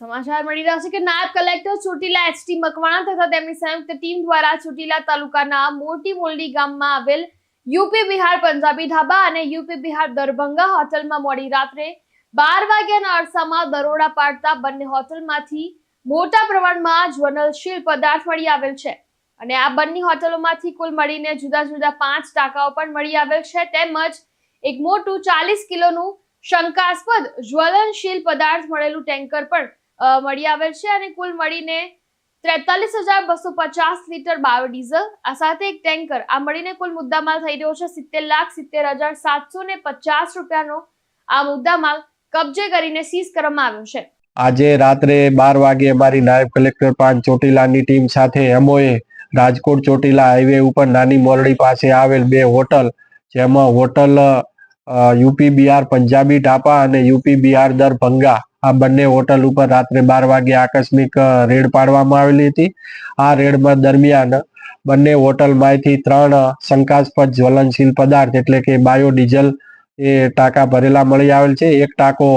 સમાચાર મળી રહ્યા છે કે નાયબ કલેક્ટર ચોટીલા એસટી મકવાણા તથા તેમની સંયુક્ત ટીમ દ્વારા ચોટીલા તાલુકાના મોટી મોલડી ગામમાં આવેલ યુપી બિહાર પંજાબી ઢાબા અને યુપી બિહાર દરભંગા હોટલમાં મોડી રાત્રે બાર વાગ્યાના અરસામાં દરોડા પાડતા બંને હોટલમાંથી મોટા પ્રમાણમાં જ્વલનશીલ પદાર્થ મળી આવેલ છે. અને આ બંને હોટલોમાંથી કુલ મળીને જુદા જુદા પાંચ ટાંકાઓ પણ મળી આવેલ છે. તેમજ એક મોટું ચાલીસ કિલોનું શંકાસ્પદ જ્વલનશીલ પદાર્થ મળેલું ટેન્કર પણ મળી આવેલ છે અને કુલ મળીને ત્રેતાલીસ હજાર બસો પચાસ લીટર બાયોડીઝલ, આ સાથે એક ટેન્કર, આ મળીને કુલ મુદ્દામાલ થઈ રહ્યો છે સિત્તેર લાખ સિત્તેર હજાર સાતસો ને પચાસ રૂપિયાનો આ મુદ્દામાલ કબજે કરીને સીઝ કરવામાં આવ્યો છે. આજે રાત્રે બાર વાગે અમારી નાયબ કલેક્ટર પાંચ ચોટીલાની ટીમ સાથે એમઓએ રાજકોટ ચોટીલા હાઈવે ઉપર નાની મોરડી પાસે આવેલ બે હોટલ, જેમાં હોટલ યુપી બિહાર, પંજાબી ઢાપા અને યુપી બિહાર દરભંગા આ બંને હોટલ ઉપર રાત્રે બાર વાગે આકસ્મિક રેડ પાડવામાં આવેલી હતી. આ રેડમાં દરમિયાન બંને હોટલમાંથી ત્રણ શંકાસ્પદ જ્વલનશીલ પદાર્થ એટલે કે બાયોડીઝલ એ ટાંકા ભરેલા મળી આવેલ છે. એક ટાંકો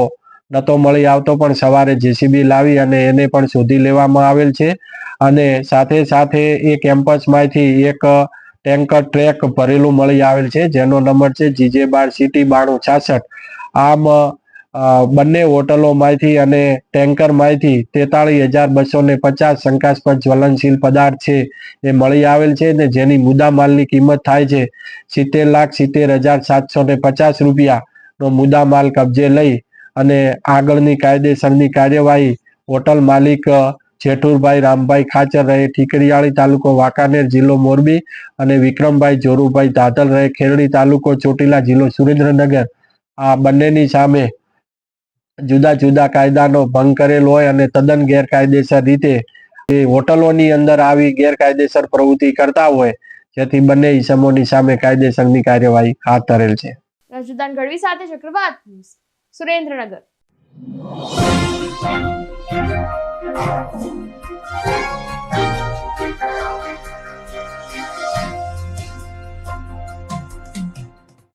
નતો મળી આવતો પણ સવારે જેસીબી લાવી અને એને પણ શોધી લેવામાં આવેલ છે. અને સાથે સાથે એ કેમ્પસમાંથી એક ટેન્કર ટ્રેક ભરેલું મળી આવેલ છે, જેનો નંબર છે જીજે બાર સિટી બાણું છાસઠ. આમ બંને હોટલોમાંથી અને ટેન્કરમાંથી તેતાળીસ હજાર બસો ને પચાસ શંકાસ્પદ જ્વલનશીલ પદાર્થ છે. એ મળી આવેલ છે ને જેની મુદ્દામાલની કિંમત થાય છે સિત્તેર લાખ સિત્તેર હજાર સાતસો ને પચાસ રૂપિયાનો મુદ્દામાલ કબજે લઈ અને આગળની કાયદેસરની કાર્યવાહી હોટલ માલિક જેઠુરભાઈ રામભાઈ ખાચર રહે ઠીકરીયાળી તાલુકો વાંકાનેર જિલ્લો મોરબી અને વિક્રમભાઈ જોરુભાઈ ધાધલ રહે ખેરડી તાલુકો ચોટીલા જિલ્લો સુરેન્દ્રનગર. આ બંનેની સામે જુદા જુદા કાયદાનો ભંગ કરેલ હોય અને તદ્દન ગેરકાયદેસર રીતે એ હોટલોની અંદર આવી ગેરકાયદેસર પ્રવૃત્તિ કરતા હોય, જેથી બંને ઇસમોની સામે કાયદેસરની કાર્યવાહી હાથ ધરેલ છે. રજુદાન ગઢવી સાથે ચક્રવાત સુરેન્દ્રનગર.